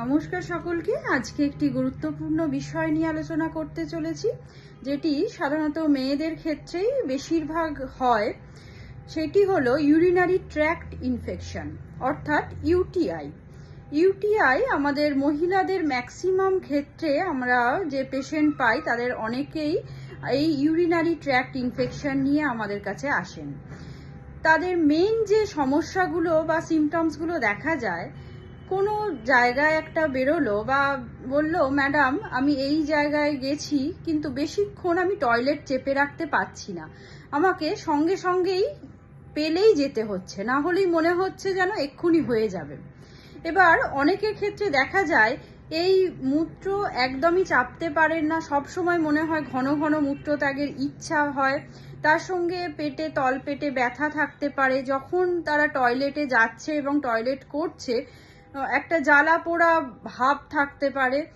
নমস্কার সকলকে। আজকে একটি গুরুত্বপূর্ণ বিষয় নিয়ে আলোচনা করতে চলেছি, যেটি সাধারণত মেয়েদের ক্ষেত্রেই বেশিরভাগ হয়। সেটি হলো ইউরিনারি ট্র্যাক্ট ইনফেকশন অর্থাৎ ইউটিআই ইউটিআই আমাদের মহিলাদের ম্যাক্সিমাম ক্ষেত্রে আমরা যে পেশেন্ট পাই, তাদের অনেকেই এই ইউরিনারি ট্র্যাক্ট ইনফেকশন নিয়ে আমাদের কাছে আসেন। তাদের মেইন যে সমস্যাগুলো বা সিমটমসগুলো দেখা যায় কোনো জায়গায় একটা বেরোলো বা বলল, ম্যাডাম, আমি এই জায়গায় গেছি, কিন্তু বেশিক্ষণ আমি টয়লেট চেপে রাখতে পারছি না। আমাকে সঙ্গে সঙ্গেই পেলেই যেতে হচ্ছে, না হলেই মনে হচ্ছে যেন এক্ষুনি হয়ে যাবে। এবার অনেকের ক্ষেত্রে দেখা যায়, এই মূত্র একদমই চাপতে পারেন না। সব সময় মনে হয় ঘন ঘন মূত্র ত্যাগের ইচ্ছা হয়। তার সঙ্গে পেটে তল পেটে ব্যথা থাকতে পারে। যখন তারা টয়লেটে যাচ্ছে এবং টয়লেট করছে একটা জ্বালা পোড়া ভাব থাকতে পারে।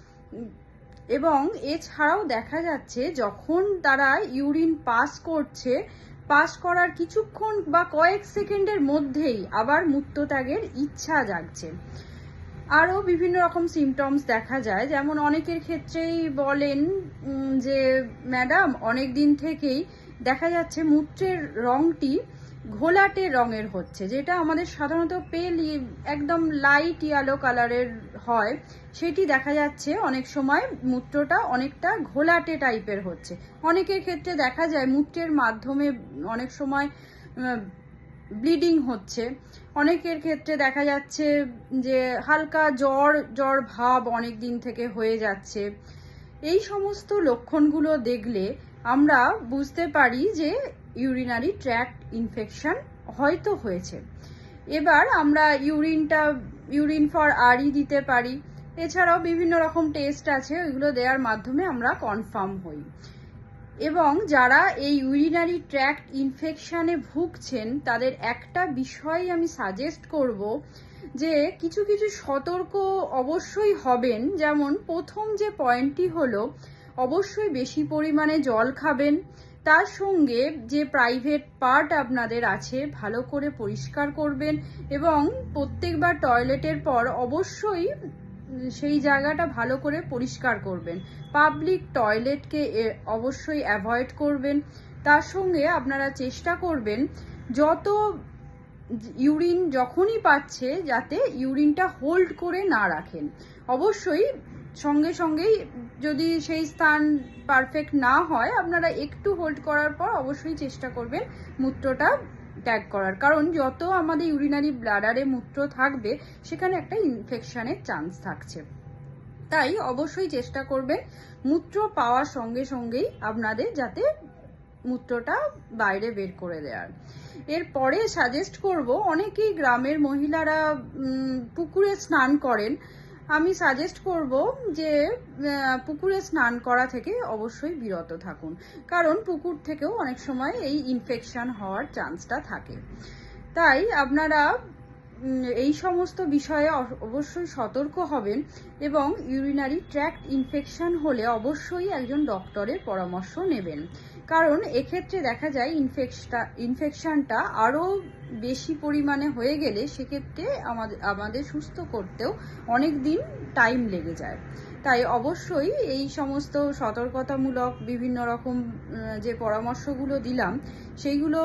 এবং এছাড়াও দেখা যাচ্ছে যখন তারা ইউরিন পাস করছে, পাস করার কিছুক্ষণ বা কয়েক সেকেন্ডের মধ্যেই আবার মূত্রত্যাগের ইচ্ছা জাগছে। আরও বিভিন্ন রকম সিমটমস দেখা যায়। যেমন অনেকের ক্ষেত্রেই বলেন যে ম্যাডাম অনেক দিন থেকেই দেখা যাচ্ছে মূত্রের রংটি ঘোলাটে রঙের হচ্ছে, যেটা আমাদের সাধারণত পেল একদম লাইট ইয়ালো কালারের হয়, সেটি দেখা যাচ্ছে অনেক সময় মূত্রটা অনেকটা ঘোলাটে টাইপের হচ্ছে। অনেকের ক্ষেত্রে দেখা যায় মূত্রের মাধ্যমে অনেক সময় ব্লিডিং হচ্ছে। অনেকের ক্ষেত্রে দেখা যাচ্ছে যে হালকা জ্বর জ্বর ভাব অনেক দিন থেকে হয়ে যাচ্ছে। এই সমস্ত লক্ষণগুলো দেখলে আমরা বুঝতে পারি যে ইউরিনারি ট্র্যাক্ট ইনফেকশন হয়তো হয়েছে। এবার আমরা ইউরিনটা, ইউরিন ফর আরই দিতে পারি। এছাড়াও বিভিন্ন রকম টেস্ট আছে, ওইগুলো দেওয়ার মাধ্যমে আমরা কনফার্ম হই। এবং যারা এই ইউরিনারি ট্র্যাক্ট ইনফেকশানে ভুগছেন, তাদের একটা বিষয় আমি সাজেস্ট করব যে কিছু কিছু সতর্ক অবশ্যই হবেন। যেমন প্রথম যে পয়েন্টটি হলো, অবশ্যই বেশি পরিমাণে জল খাবেন। তার সঙ্গে যে প্রাইভেট পার্ট আপনাদের আছে, ভালো করে পরিষ্কার করবেন এবং প্রত্যেকবার টয়লেটের পর অবশ্যই সেই জায়গাটা ভালো করে পরিষ্কার করবেন। পাবলিক টয়লেটকে অবশ্যই অ্যাভয়েড করবেন। তার সঙ্গে আপনারা চেষ্টা করবেন যত ইউরিন যখনই পাচ্ছে, যাতে ইউরিনটা হোল্ড করে না রাখেন। অবশ্যই সঙ্গে সঙ্গেই যদি সেই স্থান পারফেক্ট না হয়, আপনারা একটু হোল্ড করার পর অবশ্যই চেষ্টা করবেন মূত্রটা ত্যাগ করার। কারণ যত আমাদের ইউরিনারি ব্লাডারে মূত্র থাকবে, সেখানে একটা ইনফেকশনের চান্স থাকছে। তাই অবশ্যই চেষ্টা করবেন মূত্র পাওয়ার সঙ্গে সঙ্গেই আপনাদের যাতে মূত্রটা বাইরে বের করে দেওয়ার এরপরে সাজেস্ট করব, অনেকেই গ্রামের মহিলারা পুকুরে স্নান করেন। আমি সাজেস্ট করব যে পুকুরে স্নান করা থেকে অবশ্যই বিরত থাকুন। কারণ পুকুর থেকেও অনেক সময় এই ইনফেকশন হওয়ার চান্সটা থাকে। তাই আপনারা এই সমস্ত বিষয়ে অবশ্যই সতর্ক হবেন এবং ইউরিনারি ট্র্যাক্ট ইনফেকশন হলে অবশ্যই একজন ডক্টরের পরামর্শ নেবেন। কারণ এক্ষেত্রে দেখা যায় ইনফেকশনটা ইনফেকশনটা আরও বেশি পরিমাণে হয়ে গেলে সেক্ষেত্রে আমাদের আমাদের সুস্থ করতেও অনেক দিন টাইম লেগে যায়। তাই অবশ্যই এই সমস্ত সতর্কতামূলক বিভিন্ন রকম যে পরামর্শগুলো দিলাম, সেইগুলো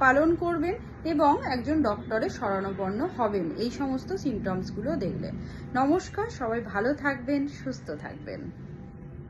পালন করবেন এবং একজন ডক্টরের শরণাপন্ন হবেন এই সমস্ত সিমটমসগুলো দেখলে। নমস্কার, সবাই ভালো থাকবেন, সুস্থ থাকবেন।